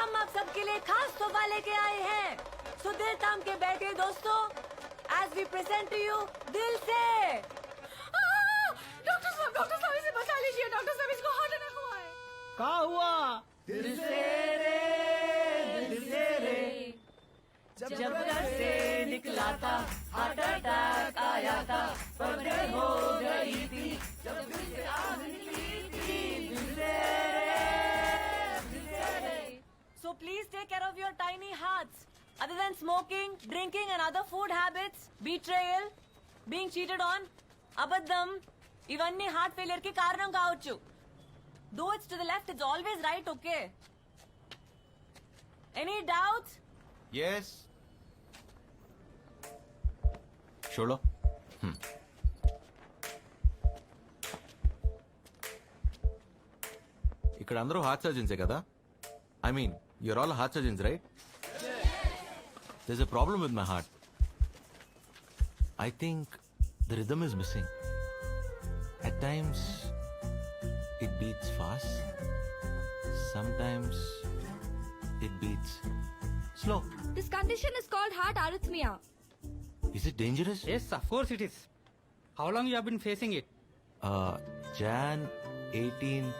हम आप सबके लिए खास तोहफा लेके आए हैं। सुधीर ताम के बैठे दोस्तों एज वी प्रेजेंट यू दिल से। Tiny hearts. Other than smoking, drinking and other food habits, betrayal, being cheated on, అబద్ధం ఇవన్నీ హార్ట్ ఫెయిలియర్కి కారణం కావచ్చు. Though it's to the left it's always right okay any doubts yes షోలో ఇక్కడ అందరూ హార్ట్ సర్జన్సే కదా? I mean you're all heart surgeons right There's a problem with my heart. I think the rhythm is missing. At times, it beats fast. Sometimes, it beats slow. This condition is called heart arrhythmia. Is it dangerous? Yes, of course it is. How long you have been facing it? Uh, Jan 18th,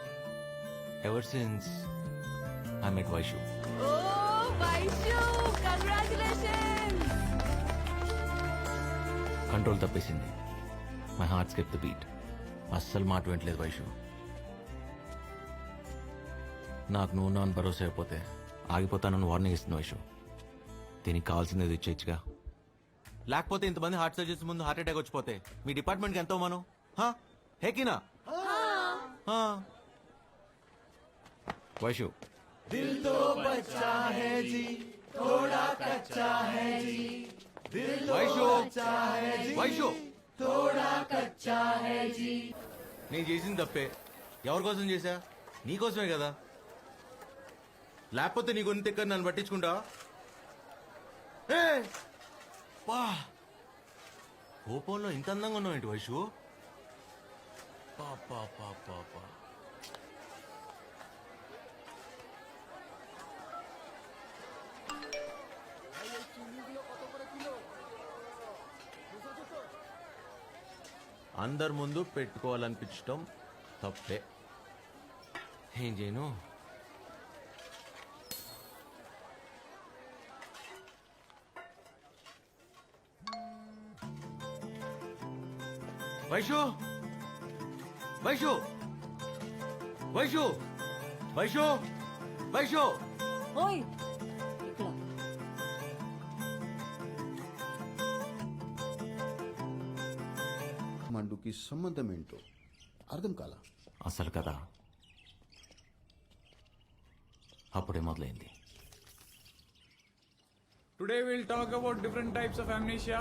ever since I met Vaishu. Oh! Vaishu congratulations control తప్పేసింది. My heart skipped the beat అస్సలు మాట వింటలేదు వైషు. నాకు నువ్వు నాన్న భరోసా అయిపోతే ఆగిపోతానని warning ఇస్తుంది వైషు. దీనికి కావాల్సింది ఇచ్చేచ్చుగా లేకపోతే ఇంతమంది హార్ట్ సర్జరీస్ ముందు హార్ట్ అటాక్ వచ్చిపోతే మీ డిపార్ట్మెంట్కి ఎంతో మనం హేకినా వైషు వైషు వైషు నేను చేసింది తప్పే. ఎవరి కోసం చేశా? నీకోసమే కదా. లేకపోతే నీ గురించి ఎక్కడ నన్ను పట్టించుకుంటా ఏ! పా! కోపంలో ఇంత అందంగా ఉన్నావు ఏంటి వైషు పా పా పా. అందరి ముందు పెట్టుకోవాలనిపించటం తప్పే. ఏం చేయను వైషు! వైషు! వైషు! వైషు! వైషు! ఓయ్! మండుకి సంబంధం ఏంటో అర్థం కాల అసలు కదా అప్పుడే మొదలైంది Today we'll talk about different types of amnesia.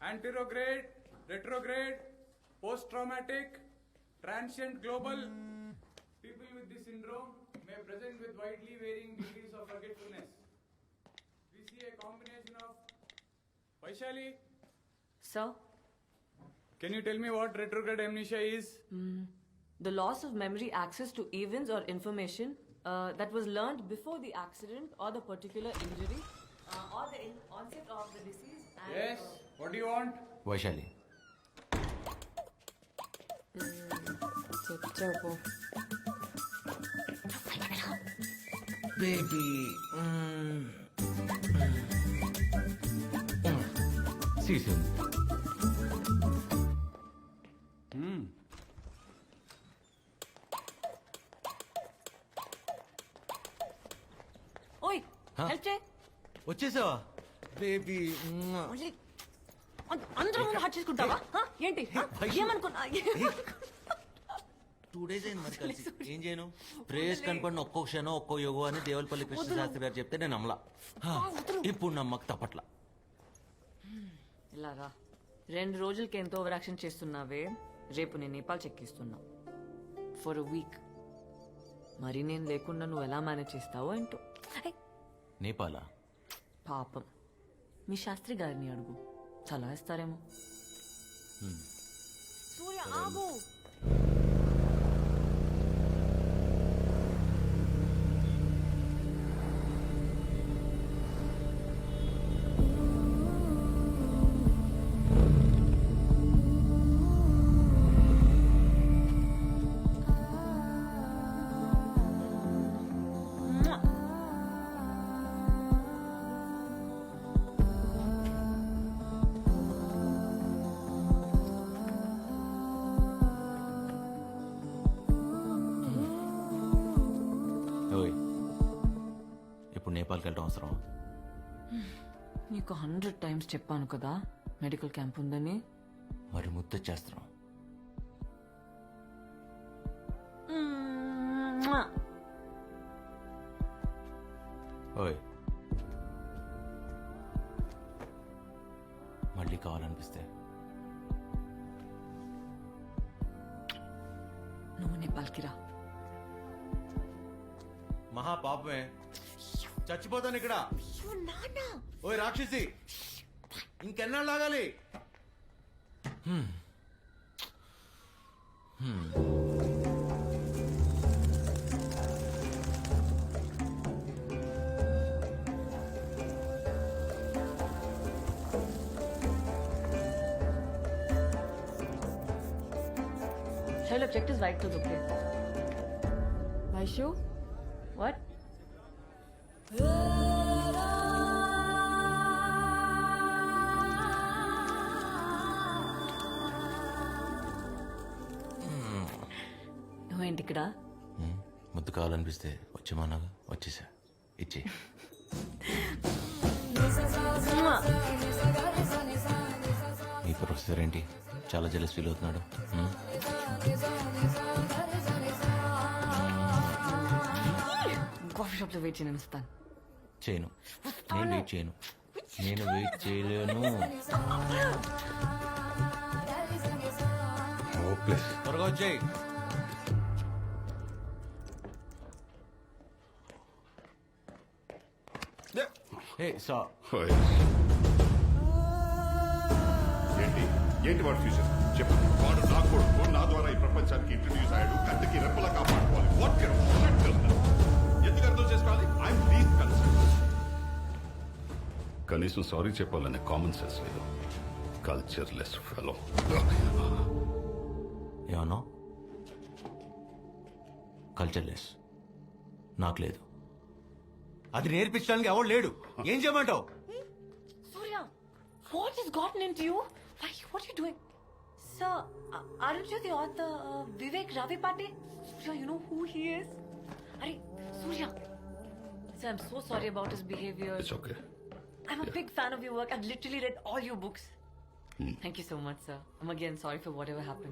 Anterograde, retrograde, post-traumatic, transient global. People with this syndrome may present with widely varying degrees of forgetfulness. We see a combination of... Vaishali, so Can you tell me what retrograde amnesia is? Mm. The loss of memory access to events or information uh, that was learned before the accident or the particular injury uh, or the in- onset of the disease. And, yes. Uh, what do you want? Vaishali. Hmm. Baby. Mm. Baby. See you soon. వచ్చేసావా? Baby మళ్ళీ అం- అందరూ ముందు hot చేసుకుంటావా? ఏంటి. ఏమనుకున్నా two days అయింది మరి కలిసి. ఏం చేయను? ప్రేయస్ కనపడిన ఒక్కో క్షణం ఒక్కో యోగం అని దేవులపల్లి కృష్ణ శాస్త్రి గారు చెప్తే నేను నమ్మలా. హా, ఇప్పుడు నమ్మక తప్పట్లా. ఇలాగా రెండు రోజులకి ఎంతో ఓవర్ యాక్షన్ చేస్తున్నావే. రేపు నేను నేపాల్ చెక్కిస్తున్నా ఫర్ అ వీక్ మరి నేను లేకుండా నువ్వు ఎలా మేనేజ్ చేస్తావో ఏంటో. నేపాలా? పాపం. మీ శాస్త్రి గారిని అడుగు. చాలా ఇస్తారేమో సూర్య ఆగు! నేపాల్కి వెళ్ళడం అవసరం. నీకు హండ్రెడ్ టైమ్స్ చెప్పాను కదా మెడికల్ క్యాంప్ ఉందని. మరి ముద్దొచ్చేస్తున్నాం. ఓయ్. మళ్ళీ కావాలనిపిస్తే. నువ్వు నేపాల్కి రా. మహా పాపమే. చచ్చిపోతాను ఇక్కడ ఓయ్ రాక్షసి ఇంకెన్నాళ్ళు లాగాలి Shall check his right to the plate. Vaishu? What? నువ్వేంటి ఇక్కడ ముద్దు కావాలనిపిస్తే వచ్చేమన్నాగా? వచ్చేసా. ఇచ్చే మీ ప్రొఫెసర్ ఏంటి? చాలా జలస్ ఫీల్ అవుతున్నాడు. కాఫీ షాప్లో వెయిట్ చేయను ఇస్తాను చేయను. నేను వెయిట్ చేయను. నేను వెయిట్ చేయలేను. త్వరగా వచ్చేయి. హే సా. హాయ్. ఏంటి? ఏంటి వాడు ఫ్యూచర్ చెప్పు. వాడు నా కొడుకు నా ద్వారా ఈ ప్రపంచానికి ఇంట్రడ్యూస్ అయ్యాడు. కంటికి రెప్పలా కాపాడుకోవాలి. వాట్ కెన్ ఎందుకు అర్థం చేసుకోవాలి ఐఎమ్ ప్లీజ్ కనీసం సారీ చెప్పాలనే కామన్ సెన్స్ లేదు కల్చర్ లెస్ ఫెలో ఏమన్నా కల్చర్ లెస్ నాకు లేదు అది నేర్పించడానికి ఎవడు లేడు ఏం చేయమంటావు Surya, what has gotten into you? Why, what are you doing? Sir, uh, aren't you the author uh, Vivek Ravi Pate? Surya, you know who he is? Surya. sir, I'm so sorry about his behavior. It's okay. I'm a big fan of your work. I've literally read all your books. Hmm. Thank you so much, sir. I'm again sorry for whatever happened.